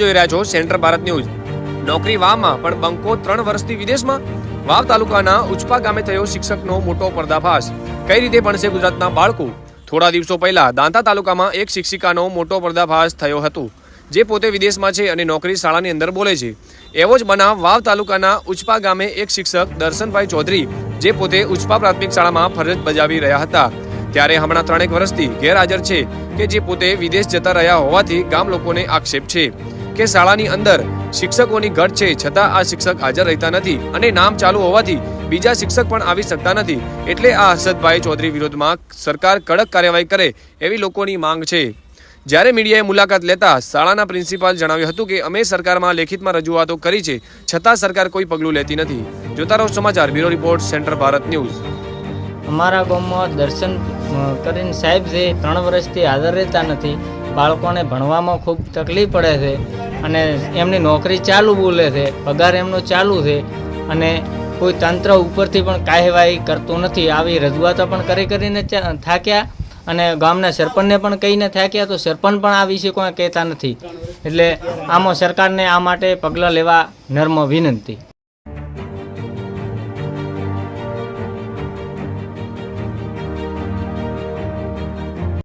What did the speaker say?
જોઈ રહ્યા છો સેન્ટર ભારત ન્યૂઝ. નોકરી વાવમાં, પણ બંકો ત્રણ વર્ષથી વિદેશમાં? વાવ તાલુકાના ઉચપા ગામે થયો શિક્ષકનો મોટો પર્દાફાશ. કઈ રીતે ભણશે ગુજરાતના બાળકો? થોડા દિવસો પહેલા દાંતા તાલુકામાં એક શિક્ષિકાનો મોટો પર્દાફાશ થયો હતો, જે પોતે વિદેશમાં છે અને નોકરી શાળાની અંદર બોલે છે. એવો જ બનાવ વાવ તાલુકાના ઉચપા ગામે એક શિક્ષક દર્શનભાઈ ચૌધરી, જે પોતે ઉચપા પ્રાથમિક શાળામાં ફરજ બજાવી રહ્યા હતા. ત્યારે હમણાં ત્રણેક વર્ષથી ગેરહાજર છે કે જે પોતે વિદેશ જતા રહ્યા હોવાથી ગામ લોકોને આક્ષેપ છે. કે શાળાની અંદર શિક્ષકોની ઘટ છે છતાં આ શિક્ષક હાજર રહેતા નથી અને નામ ચાલુ હોવાથી બીજા શિક્ષક પણ આવી શકતા નથી. એટલે આ હર્ષદભાઈ ચૌધરી વિરોધમાં સરકાર કડક કાર્યવાહી કરે એવી લોકોની માંગ છે. જ્યારે મીડિયાએ મુલાકાત લેતા શાળાના પ્રિન્સિપાલ જણાવ્યું હતું કે અમે સરકારમાં લેખિતમાં રજૂઆતો કરી છે, છતાં સરકાર કોઈ પગલું લેતી નથી. જોતા રહો સમાચાર bureau report centre Bharat news. અમારા ગામમાં દર્શન કરીને સાહેબ જે ત્રણ વર્ષથી હાજર રહેતા નથી, બાળકોને ભણવામાં ખૂબ તકલીફ પડે છે. અને એમની નોકરી ચાલુ બોલે છે, પગાર એમનો ચાલુ છે અને કોઈ તંત્ર ઉપરથી પણ કાર્યવાહી કરતું નથી. આવી રજૂઆતો પણ કરી કરીને થાક્યા અને ગામના સરપંચને પણ કહીને થાક્યા તો સરપંચ પણ આ વિશે કોઈ કહેતા નથી. એટલે આમાં સરકારને આ માટે પગલાં લેવા નર્મ વિનંતી.